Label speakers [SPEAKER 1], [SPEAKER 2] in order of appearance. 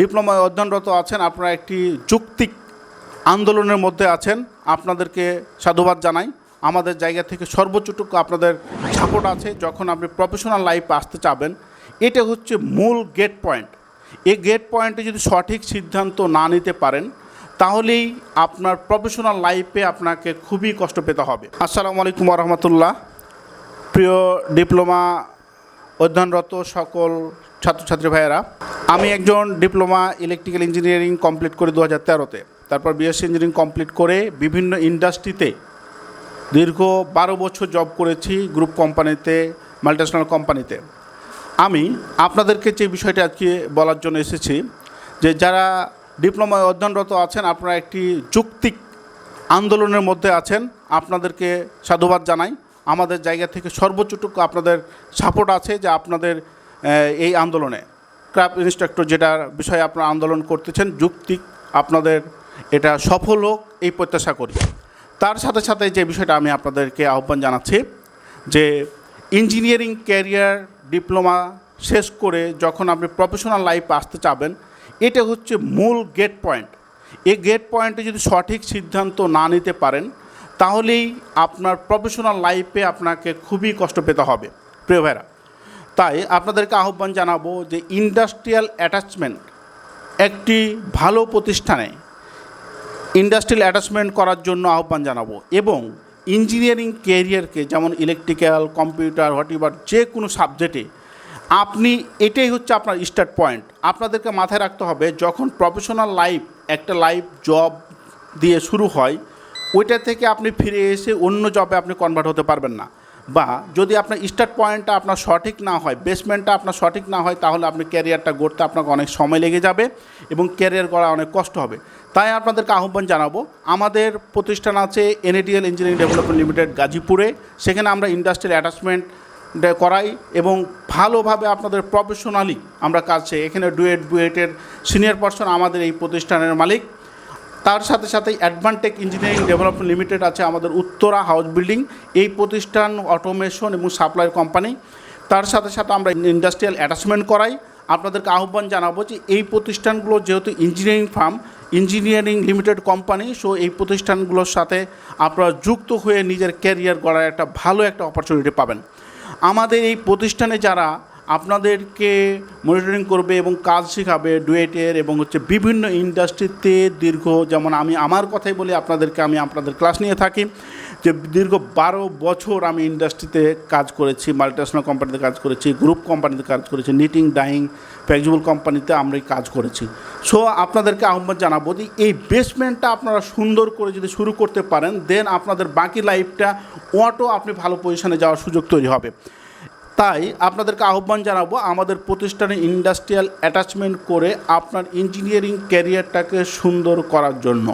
[SPEAKER 1] ডিপ্লোমায় অধ্যয়নরত আছেন, আপনারা একটি যৌক্তিক আন্দোলনের মধ্যে আছেন, আপনাদেরকে সাধুবাদ জানাই। আমাদের জায়গা থেকে সর্বোচ্চটুকু আপনাদের সাপোর্ট আছে, যখন আপনি প্রফেশনাল লাইফে আসতে চাবেন, এটা হচ্ছে মূল গেট পয়েন্ট। এই গেট পয়েন্টে যদি সঠিক সিদ্ধান্ত না নিতে পারেন, তাহলেই আপনার প্রফেশনাল লাইফে আপনাকে খুবই কষ্ট পেতে হবে। আসসালামু আলাইকুম রহমতুল্লাহ। প্রিয় ডিপ্লোমা অধ্যয়নরত সকল ছাত্রছাত্রী ভাইয়েরা, আমি একজন ডিপ্লোমা ইলেকট্রিক্যাল ইঞ্জিনিয়ারিং কমপ্লিট করি দু হাজার তেরোতে। তারপর বিএসসি ইঞ্জিনিয়ারিং কমপ্লিট করে বিভিন্ন ইন্ডাস্ট্রিতে দীর্ঘ বারো বছর জব করেছি গ্রুপ কোম্পানিতে মাল্টিন্যাশনাল কোম্পানিতে। আমি আপনাদেরকে যে বিষয়টা আজকে বলার জন্য এসেছি, যে যারা ডিপ্লোমায় অধ্যয়নরত আছেন, আপনারা একটি যৌক্তিক আন্দোলনের মধ্যে আছেন, আপনাদেরকে সাধুবাদ জানাই। আমাদের জায়গা থেকে সর্বোচ্চটুকু আপনাদের সাপোর্ট আছে যে আপনাদের এই আন্দোলনে। ক্রাফট ইনস্ট্রাক্টর যেটার বিষয়ে আপনারা আন্দোলন করতেছেন যৌক্তিক আপনাদের এটা সফল হোক, এই প্রত্যাশা করি। তার সাথে সাথে যে বিষয়টা আমি আপনাদেরকে আহ্বান জানাচ্ছি, যে ইঞ্জিনিয়ারিং ক্যারিয়ার ডিপ্লোমা শেষ করে যখন আপনি প্রফেশনাল লাইফে আসতে চাবেন, এটা হচ্ছে মূল গেট পয়েন্ট এই গেট পয়েন্টে যদি সঠিক সিদ্ধান্ত না নিতে পারেন তাহলেই আপনার প্রফেশনাল লাইফে আপনাকে খুবই কষ্ট পেতে হবে, প্রিয় ভাইরা। তাই আপনাদেরকে আহ্বান জানাব যে ইন্ডাস্ট্রিয়াল অ্যাটাচমেন্ট একটি ভালো প্রতিষ্ঠানে ইন্ডাস্ট্রিয়াল অ্যাটাচমেন্ট করার জন্য আহ্বান জানাব এবং ইঞ্জিনিয়ারিং কেরিয়ারকে যেমন ইলেকট্রিক্যাল কম্পিউটার হোয়াট এভার যে কোনো সাবজেক্টে আপনি এটাই হচ্ছে আপনার স্টার্ট পয়েন্ট আপনাদেরকে মাথায় রাখতে হবে যখন প্রফেশনাল লাইফ একটা লাইফ জব দিয়ে শুরু হয় ওইটা থেকে আপনি ফিরে এসে অন্য জবে আপনি কনভার্ট হতে পারবেন না। বা যদি আপনার স্টার্ট পয়েন্টটা আপনার সঠিক না হয় বেসমেন্টটা আপনার সঠিক না হয়, তাহলে আপনি ক্যারিয়ারটা গড়তে আপনাকে অনেক সময় লেগে যাবে এবং ক্যারিয়ার গড়া অনেক কষ্ট হবে। তাই আপনাদেরকে আহ্বান জানাব, আমাদের প্রতিষ্ঠান আছে এনএডিএল ইঞ্জিনিয়ারিং ডেভেলপমেন্ট লিমিটেড গাজীপুরে। সেখানে আমরা ইন্ডাস্ট্রিয়াল অ্যাটাচমেন্ট করাই এবং ভালোভাবে আপনাদের প্রফেশনালি আমরা কাজ চাই। এখানে ডুয়েট বুয়েটের সিনিয়র পার্সন আমাদের এই প্রতিষ্ঠানের মালিক। তার সাথে সাথে অ্যাডভান্টেক ইঞ্জিনিয়ারিং ডেভেলপমেন্ট লিমিটেড আছে আমাদের উত্তরা হাউস বিল্ডিং এই প্রতিষ্ঠান অটোমেশন এবং সাপ্লাই কোম্পানি তার সাথে সাথে আমরা ইন্ডাস্ট্রিয়াল অ্যাটাচমেন্ট করাই। আপনাদেরকে আহ্বান জানাব যে এই প্রতিষ্ঠানগুলো যেহেতু engineering firm engineering limited company so এই প্রতিষ্ঠানগুলোর সাথে আপনারা যুক্ত হয়ে নিজের ক্যারিয়ার গড়ার একটা ভালো একটা অপরচুনিটি পাবেন। আমাদের এই প্রতিষ্ঠানে যারা আপনাদেরকে মনিটরিং করবে এবং কাজ শেখাবে ডুয়েটের এবং হচ্ছে বিভিন্ন ইন্ডাস্ট্রিতে দীর্ঘ, যেমন আমি আমার কথাই বলি, আপনাদেরকে আমি আপনাদের ক্লাস নিয়ে থাকি, যে দীর্ঘ বারো বছর আমি ইন্ডাস্ট্রিতে কাজ করেছি মাল্টিন্যাশনাল কোম্পানিতে কাজ করেছি গ্রুপ কোম্পানিতে কাজ করেছি নিটিং ডাইং ফ্লেক্সিবল কোম্পানিতে আমরা কাজ করেছি। সো আপনাদেরকে আহ্বান জানাব যে এই বেসমেন্টটা আপনারা সুন্দর করে যদি শুরু করতে পারেন দেন আপনাদের বাকি লাইফটা অটো আপনি ভালো পজিশনে যাওয়ার সুযোগ তৈরি হবে। তাই আপনাদেরকে আহ্বান জানাব, আমাদের প্রতিষ্ঠানে ইন্ডাস্ট্রিয়াল অ্যাটাচমেন্ট করে আপনার ইঞ্জিনিয়ারিং ক্যারিয়ারটাকে সুন্দর করার জন্য।